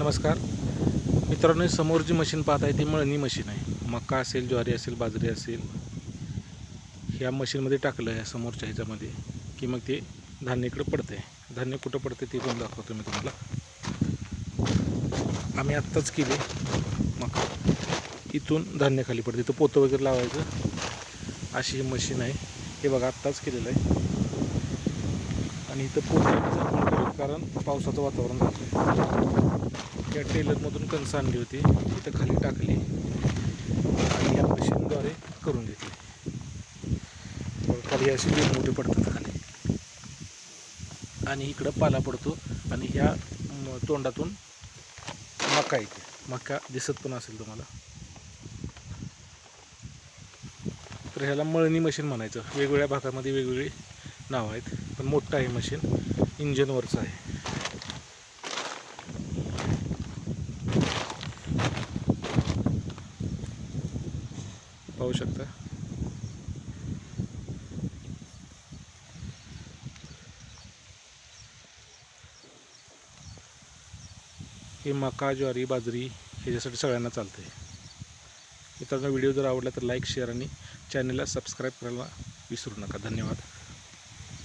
नमस्कार. मित्रांनो समोर जी मशीन पाहत आहे ती मळणी मशीन आहे. मका असेल ज्वारी असेल बाजरी असेल ह्या मशीनमध्ये टाकलं आहे समोरच्या ह्याच्यामध्ये की मग ते धान्य इकडं पडतं आहे धान्य कुठं पडतं ते पण दाखवतो मी तुम्हाला. आम्ही आत्ताच केले मका. इथून धान्य खाली पडते इथं पोतं वगैरे लावायचं. अशी ही मशीन आहे. हे बघा आत्ताच केलेलं आहे. आणि इथं पोतं कारण पावसाचं वातावरण झालं आहे या टेलरमधून कणसं आणली होती. इथं खाली टाकली. आणि या मशीनद्वारे करून घेतली. खाली अशी दोन मोठे पडतात खाली. आणि इकडं पाला पडतो. आणि ह्या तोंडातून मका येते. मका दिसत पण असेल तुम्हाला. तर ह्याला मळणी मशीन म्हणायचं. वेगवेगळ्या भागामध्ये वेगवेगळी नावं आहेत. पण मोठं आहे मशीन. इंजनवरचं आहे. पाहू शकता. हे मका ज्वारी बाजरी ह्याच्यासाठी सगळ्यांना चालतं आहे मित्रांनो व्हिडिओ जर आवडला तर लाईक शेअर आणि चॅनलला सबस्क्राईब करायला विसरू नका. धन्यवाद.